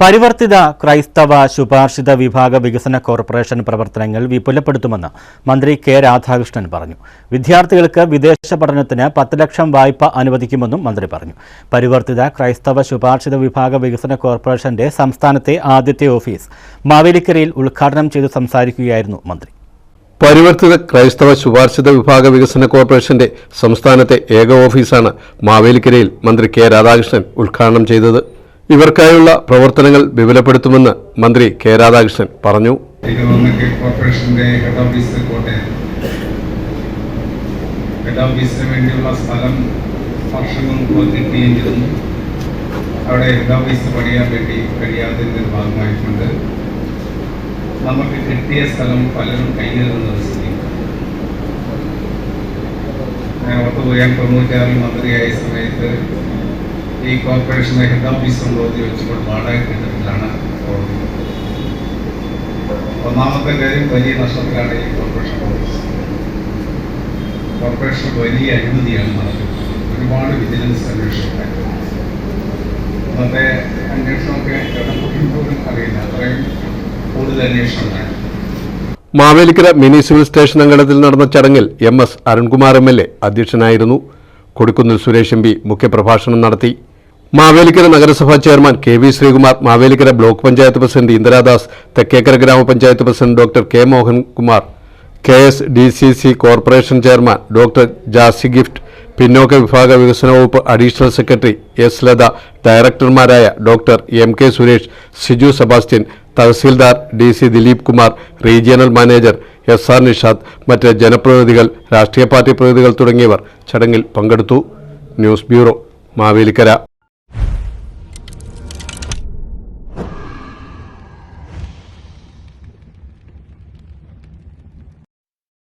പരിവർത്തിത ക്രൈസ്തവ ശുപാർശിത വിഭാഗ വികസന കോർപ്പറേഷൻ പ്രവർത്തനങ്ങൾ വിപുലപ്പെടുത്തുമെന്ന് മന്ത്രി കെ രാധാകൃഷ്ണൻ പറഞ്ഞു. വിദ്യാർത്ഥികൾക്ക് വിദേശ പഠനത്തിന് പത്ത് ലക്ഷം വായ്പ അനുവദിക്കുമെന്നും മന്ത്രി പറഞ്ഞു. പരിവർത്തിത ക്രൈസ്തവ ശുപാർശിത വിഭാഗ വികസന കോർപ്പറേഷന്റെ സംസ്ഥാനത്തെ ആദ്യത്തെ ഓഫീസ് മാവേലിക്കരയിൽ ഉദ്ഘാടനം ചെയ്തു സംസാരിക്കുകയായിരുന്നു മന്ത്രി. പരിവർത്തിത ക്രൈസ്തവ ശുപാർശിത വിഭാഗ വികസന കോർപ്പറേഷന്റെ സംസ്ഥാനത്തെ ഏക ഓഫീസാണ് മാവേലിക്കരയിൽ മന്ത്രി കെ രാധാകൃഷ്ണൻ ഉദ്ഘാടനം ചെയ്തത്. ഇവർക്കായുള്ള പ്രവർത്തനങ്ങൾ വിപുലപ്പെടുത്തുമെന്ന് മന്ത്രി കെ രാധാകൃഷ്ണൻ പറഞ്ഞു. അവിടെ ഹെഡ് ഓഫീസ് പണിയാൻ വേണ്ടി കഴിയാത്തതിന്റെ ഭാഗമായിട്ടുണ്ട്. നമുക്ക് കിട്ടിയ സ്ഥലം പലരും കയ്യേറുന്ന സ്ഥിതി ഞാൻ ഓർത്തുപോയി പോയാൽ തൊണ്ണൂറ്റാറിൽ മന്ത്രിയായ സമയത്ത് ഈ കോർപ്പറേഷന്റെ ഹെഡ് ഓഫീസ് ഉണ്ടോ വെച്ചുകൊണ്ട് വാടക കെട്ടിടത്തിലാണ് പോകുന്നത് ഒന്നാമത്തെ കാര്യം വലിയ നഷ്ടത്തിലാണ് ഈ കോർപ്പറേഷൻ ഓഫീസ് കോർപ്പറേഷൻ വലിയ അഴിമതിയാണ് നടക്കുന്നത്. ഒരുപാട് വിജിലൻസ് അന്വേഷണം. അന്നത്തെ അന്വേഷണമൊക്കെ പോലും അറിയില്ല. അത്രയും കൂടുതൽ അന്വേഷണം മാവേലിക്കര മിനി സിവിൽ സ്റ്റേഷൻ അങ്കണത്തിൽ നടന്ന ചടങ്ങിൽ M S Arunkumar M L A അധ്യക്ഷനായിരുന്നു. കൊടിക്കുന്നിൽ സുരേഷ് എം പി മുഖ്യപ്രഭാഷണം നടത്തി. മാവേലിക്കര നഗരസഭാ chairman K V Sreekumar Mavelikara block panchayat president Indiradas Thekkekara ഗ്രാമപഞ്ചായത്ത് president doctor K Mohankumar K S D C C corporation chairman doctor Jassy Gift പിന്നോക്ക വിഭാഗ വികസന വകുപ്പ് additional secretary S Latha ഡയറക്ടർമാരായ doctor M K Suresh Siju Sebastian tahsildar D C Dileep Kumar regional manager S R Nishad മറ്റ് ജനപ്രതിനിധികൾ രാഷ്ട്രീയ party പ്രതിനിധികൾ തുടങ്ങിയവർ ചടങ്ങിൽ പങ്കെടുത്തു. News bureau Mavelikara.